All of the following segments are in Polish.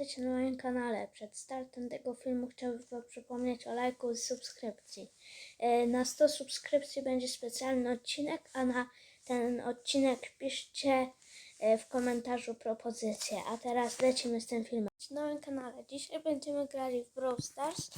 witajcie na moim kanale. Przed startem tego filmu chciałbym Wam przypomnieć o lajku i subskrypcji. E, Na 100 subskrypcji będzie specjalny odcinek, a na ten odcinek piszcie e, w komentarzu propozycje. A teraz lecimy z tym filmem. Na moim kanale dzisiaj będziemy grali w Brawl Stars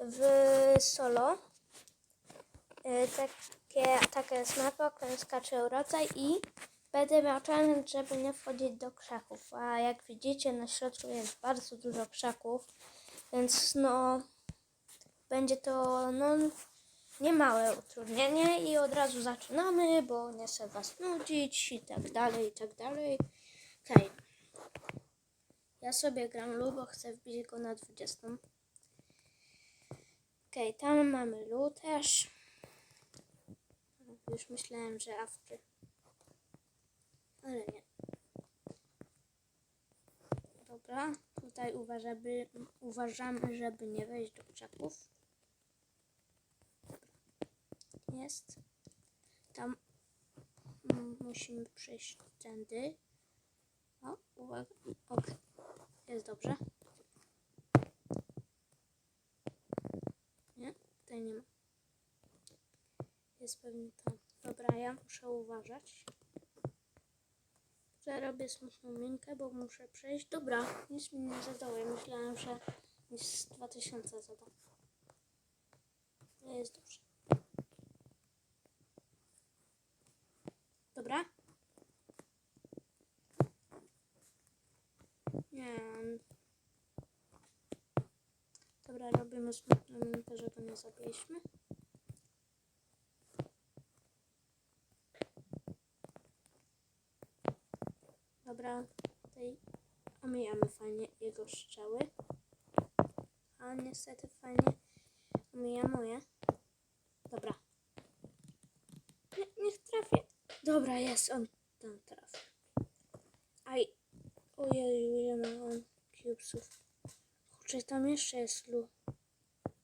w solo. E, Takie, taka jest mapa, która skacze rodzaj i Będę miał challenge, żeby nie wchodzić do krzaków, a jak widzicie na środku jest bardzo dużo krzaków, więc no będzie to no niemałe utrudnienie i od razu zaczynamy, bo nie chcę was nudzić i tak dalej, i tak dalej. Okej. Ja sobie gram Lu, chcę wbić go na 20. Okej, tam mamy Lu też. Już myślałem, że after. Ale nie. Dobra, tutaj uważamy, uważamy, żeby nie wejść do krzaków. Jest. Tam musimy przejść tędy. O, uwaga. Ok. Jest dobrze. Nie, tutaj nie ma. Jest pewnie tam. Dobra, ja muszę uważać. Ja robię smutną minkę, bo muszę przejść. Dobra, nic mi nie zadało. Ja myślałem, że z 2000 zada. Ale jest dobrze. Dobra? Nie. Dobra, robimy smutną minkę, że go nie zabiliśmy. Dobra, tutaj omijamy fajnie jego strzały. A niestety fajnie omija moje. Dobra. Nie, niech trafię. Dobra, jest on tam trafił. Aj. Ojej, ile ma on cubesów. Kurczę, tam jeszcze jest Lu.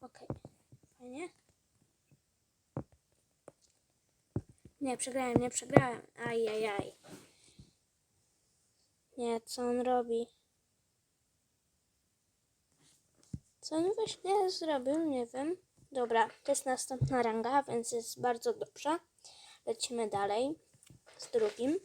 Okej. Fajnie. Nie, przegrałem, nie przegrałem. Aj, aj, aj. Nie, co on robi? Co on właśnie zrobił? Nie wiem. Dobra, to jest następna ranga, więc jest bardzo dobrze. Lecimy dalej z drugim.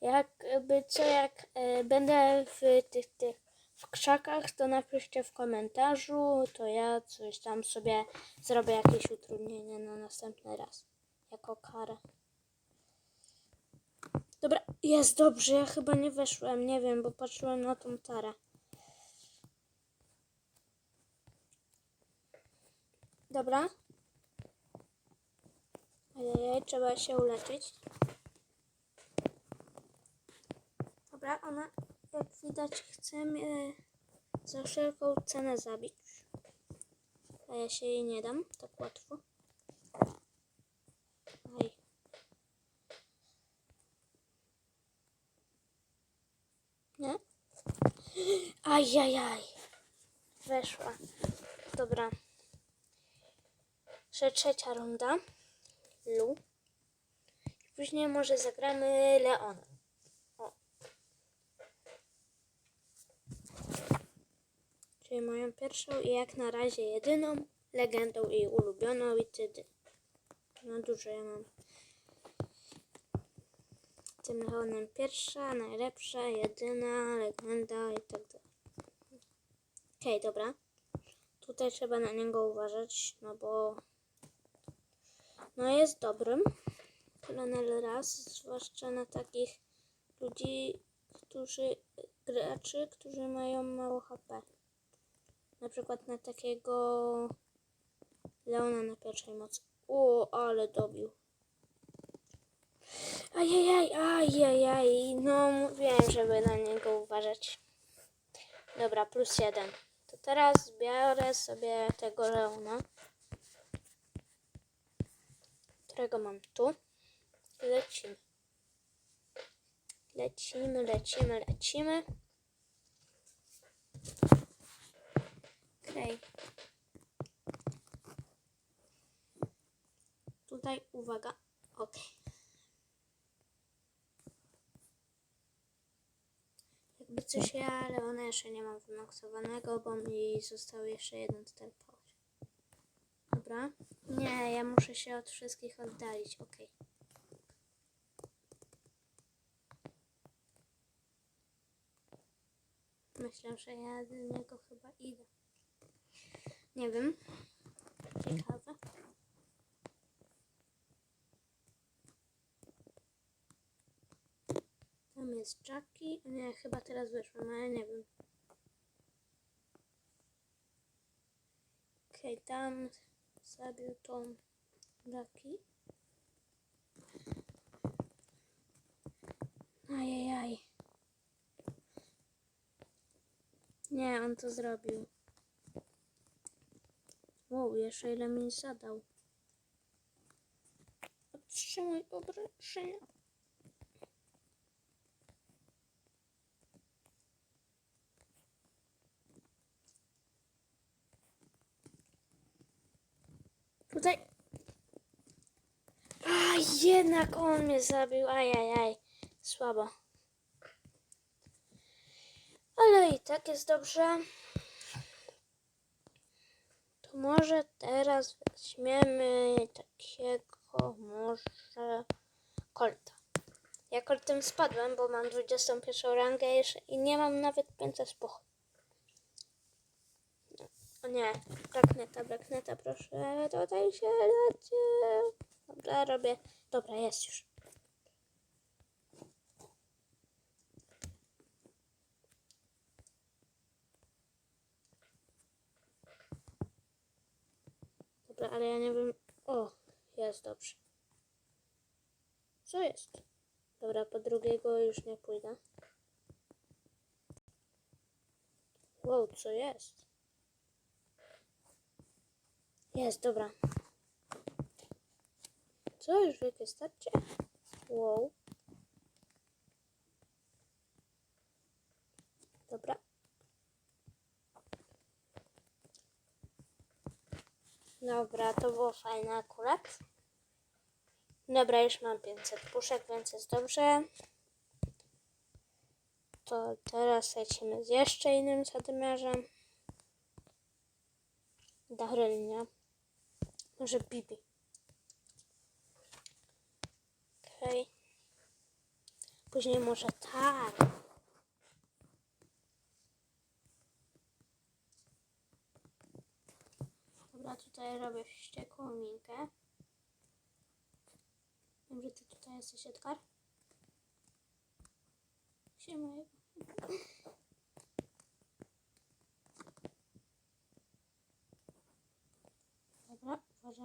Jakby co, jak e, będę w tych, tych w krzakach, to napiszcie w komentarzu, to ja coś tam sobie zrobię jakieś utrudnienie na następny raz. Jako karę. Dobra, jest dobrze, ja chyba nie weszłem, nie wiem, bo patrzyłem na tą tarę. Dobra. Ojej, trzeba się uleczyć. Dobra, ona jak widać chce mnie za wszelką cenę zabić. A ja się jej nie dam tak łatwo. Aj. Nie? Ajajaj. Weszła. Dobra. Jeszcze trzecia runda. Lu. I później może zagramy Leona. O. Czyli moją pierwszą i jak na razie jedyną legendą i ulubioną i wtedy. No dużo ja mam. Tym Leonem pierwsza, najlepsza, jedyna, legenda i tak dalej. Okej, dobra. Tutaj trzeba na niego uważać, no bo no jest dobrym. Kolonel raz, zwłaszcza na takich ludzi, którzy, graczy, którzy mają mało HP. Na przykład na takiego Leona na pierwszej mocy. O, ale dobił. Ajajaj, ajajaj. No mówiłem, żeby na niego uważać. Dobra, plus jeden. Teraz biorę sobie tego Leona. Którego mam tu. Lecimy. Lecimy, lecimy, lecimy. Okej. Tutaj uwaga. Okej. Jakby coś ja, ale ona jeszcze nie mam wymaksowanego, bo mi został jeszcze jeden star power. Dobra. Nie, ja muszę się od wszystkich oddalić, okej. Myślę, że ja do niego chyba idę. Nie wiem. Ciekawe. Tam jest Jackie. Nie, chyba teraz wyszłam, ale nie wiem. Okej, tam zabił tą Jackie. Ajajaj. Nie, on to zrobił. Wow, jeszcze ile mi zadał. Otrzymaj obrażenia. Tutaj. A, jednak on mnie zabił. Ajajaj. Słabo. Ale i tak jest dobrze. To może teraz weźmiemy takiego może kolta. Ja koltem spadłem, bo mam 21 rangę jeszcze i nie mam nawet pęca z poch. O nie, brakneta, brakneta, proszę, tutaj się dacie. Dobra, robię. Dobra, jest już. Dobra, ale ja nie wiem. O, jest dobrze. Co jest? Dobra, po drugiego już nie pójdę. Wow, co jest? Jest, dobra. Co, już wielkie starcie? Wow. Dobra. Dobra, to było fajne akurat. Dobra, już mam 500 puszek, więc jest dobrze. To teraz lecimy z jeszcze innym zadymiarzem. Darylnia. Może Bibi. Okej. Później może tak. Dobra, tutaj robię wściekłą minkę. Wiem, że ty tutaj jesteś, Edgar. Siema.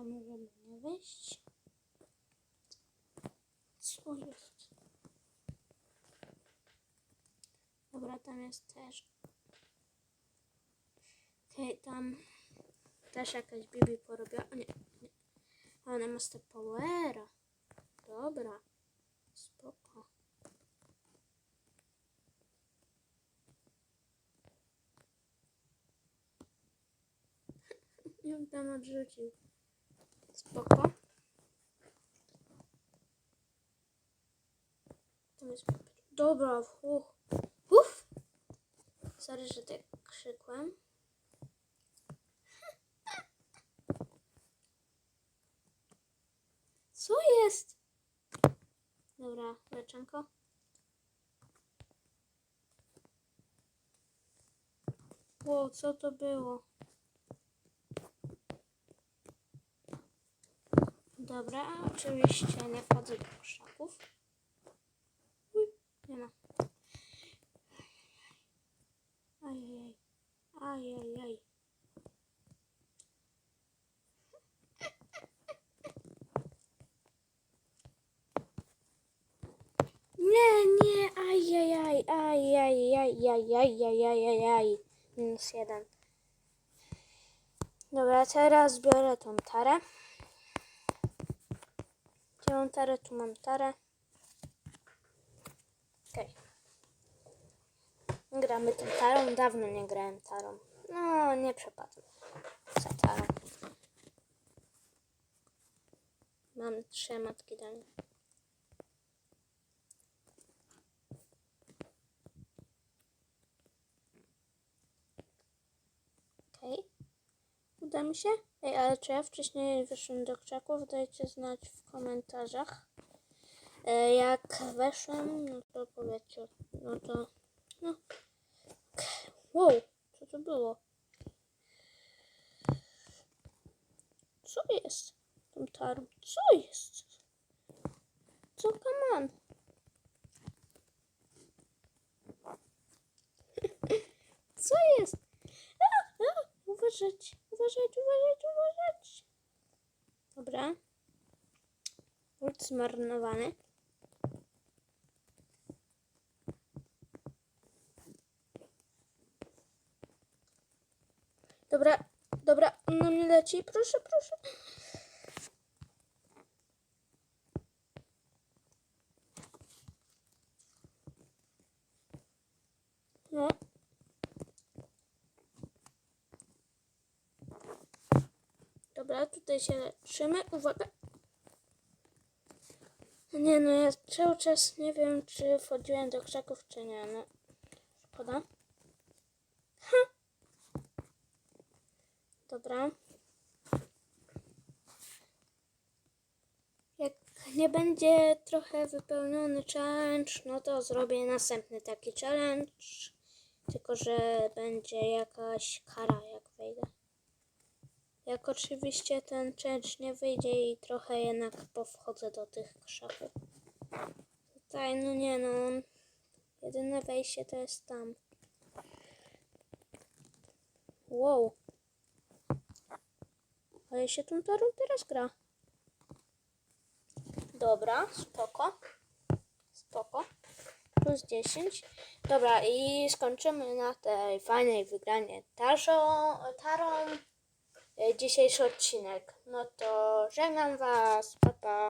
Nie wyjść. Co jest? Dobra, tam jest też. Okej, tam też jakaś Bibi porobiła. O nie, nie. Ona ma step powera. Dobra. Spoko. On tam odrzucił. Spoko. Dobra, uch. Uff. Sorry, że tak krzykłem. Co jest? Dobra, leczonko. Ło, co to było? Dobra, oczywiście nie wchodzę do krzaków. Nie ma. Ajajaj. Ajajaj. Nie, nie, ajajaj, ajajaj, minus jeden. Dobra, teraz biorę tą tarę. Gdzie mam tarę? Tu mam tarę. Okej. Gramy tą tarą. Dawno nie grałem tarą. No, nie przepadłem za tarą. Mam trzy matki dania. Się? Ej, ale czy ja wcześniej wyszłem do krzaków? Dajcie znać w komentarzach. E, jak weszłem, no to powiedzcie, no to, no. Wow, co to było? Co jest? Tą co jest? Co, come on? Co jest? A, uważać, uważać, uważać, uważać. Dobra. Ult zmarnowany. Dobra, dobra, on na mnie leci. Proszę, proszę. No. Tutaj się leczymy. Uwaga. Nie no, ja cały czas nie wiem, czy wchodziłem do krzaków, czy nie. No, szkoda. Ha! Dobra. Jak nie będzie trochę wypełniony challenge, no to zrobię następny taki challenge. Tylko, że będzie jakaś kara, jak wejdę. Jak oczywiście ten challenge nie wyjdzie i trochę jednak powchodzę do tych krzaków. Tutaj, no nie no. Jedyne wejście to jest tam. Wow. Ale się tą torą teraz gra. Dobra, spoko. Spoko. Plus 10. Dobra, i skończymy na tej fajnej wygranie tarą, tarą dzisiejszy odcinek. No to żegnam Was. Pa, pa.